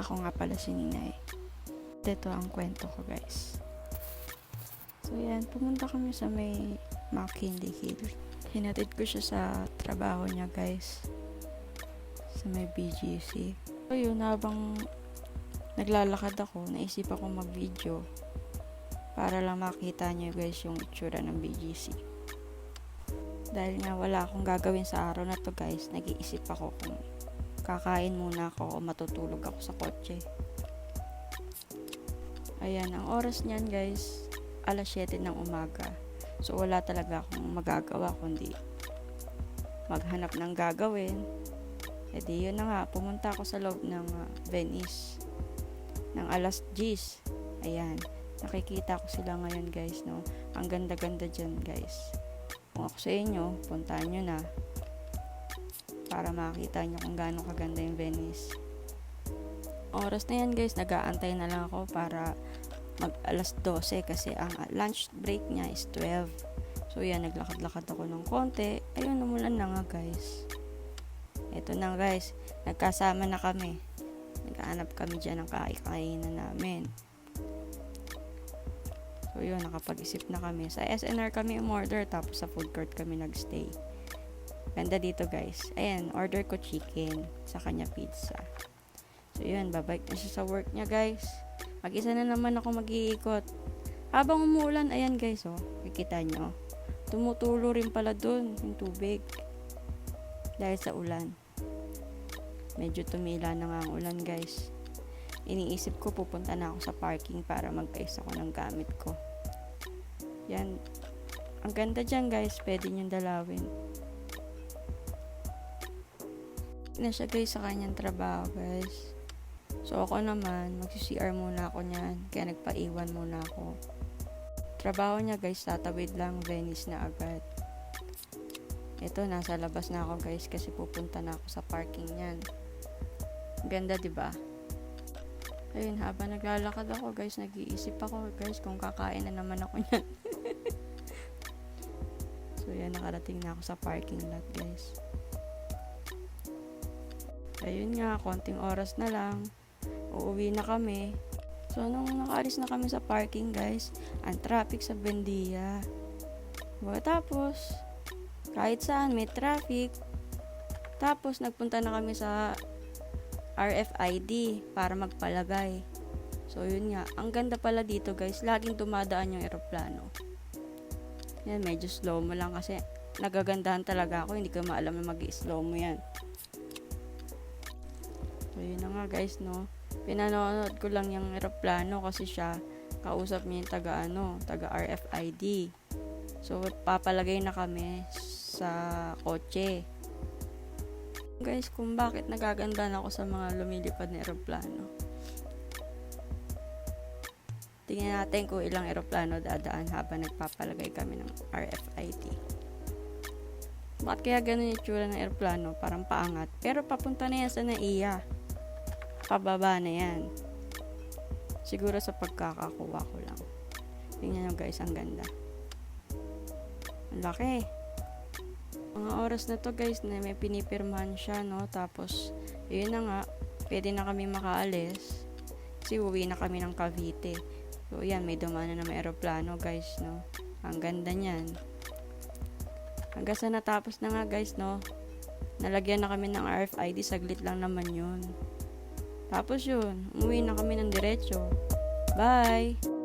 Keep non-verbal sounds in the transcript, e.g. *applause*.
Ako nga pala si Ninay. Ito ang kwento ko guys. So yan, pumunta kami sa may McKinley Hill. Hinatid ko siya sa trabaho niya guys. Sa may BGC. So yun, habang naglalakad ako, naisip ako mag-video para lang makita niyo guys yung itsura ng BGC. Dahil nga wala akong gagawin sa araw na to guys, nag-iisip ako kung kakain muna ako o matutulog ako sa kotse. Ayan, ang oras niyan guys, alas 7 ng umaga. So wala talaga akong magagawa kundi maghanap ng gagawin. E di yun na nga, pumunta ako sa loob ng ah, Venice ng alas 10. Ayan, nakikita ko sila ngayon guys, no. Ang ganda-ganda dyan guys. Kung ako sa inyo, puntahan nyo na para makita nyo kung gaano kaganda yung Venice. Oras na yan guys, nag-aantay na lang ako para mag alas 12 kasi ang lunch break niya is 12. So yan, naglakad-lakad ako ng konti. Ayun, numulan na nga guys. Ito na guys, nagkasama na kami. Naghahanap kami dyan ng kaikainan namin. So yun, nakapag-isip na kami. Sa SNR kami umorder, tapos sa food court kami nagstay. Ganda dito guys. Ayan, order ko chicken sa kanya pizza. So yun, babalik na siya sa work niya guys. Mag-isa na naman ako mag-iikot. Habang umuulan, ayan guys oh, kikita nyo. Tumutulo rin pala dun yung tubig. Dahil sa ulan. Medyo tumila na nga ang ulan guys. Iniisip ko pupunta na ako sa parking para magkais ako ng gamit ko. Yan. Ang ganda dyan guys, pwede nyo dalawin. Na siya guys sa kanyang trabaho guys. So ako naman, magsi-CR muna ako niyan. Kaya nagpaiwan muna ako. Trabaho niya guys, tatawid lang Venice na agad. Ito, nasa labas na ako guys kasi pupunta na ako sa parking niyan. Ganda 'di ba? Ayun, habang naglalakad ako guys, nag-iisip ako guys kung kakain na naman ako niyan. *laughs* so yan, nakarating na ako sa parking lot guys. Ayun nga, konting oras na lang. Uuwi na kami. So, nung nakaalis na kami sa parking, guys, ang traffic sa Bendia. Tapos, kahit saan may traffic. Tapos, nagpunta na kami sa RFID para magpalagay. So, yun nga. Ang ganda pala dito, guys. Laging dumadaan yung eroplano. Yan, medyo slow mo lang kasi nagagandahan talaga ako. Hindi ko maalam na mag-slow mo yan. So, yun na nga guys, no. Pinanonood ko lang yung eroplano kasi siya, kausap niya yung taga, ano, taga RFID. So, papalagay na kami sa kotse. Guys, kung bakit nagagandahan ako sa mga lumilipad na eroplano. Tingnan natin kung ilang eroplano dadaan habang nagpapalagay kami ng RFID. Bakit kaya ganun yung tsura ng eroplano? Parang paangat. Pero papunta na yan sa NAIA pababa na yan. Siguro sa pagkakakuha ko lang. Tingnan nyo guys, ang ganda. Ang laki. Mga oras na to guys, na may pinipirmahan siya, no? Tapos, yun na nga, pwede na kami makaalis. Kasi uwi na kami ng Cavite. So, yan, may dumanan na may aeroplano, guys, no? Ang ganda niyan. Hanggang sa natapos na nga, guys, no? Nalagyan na kami ng RFID, saglit lang naman yun. Tapos yun, umuwi na kami ng diretso. Bye!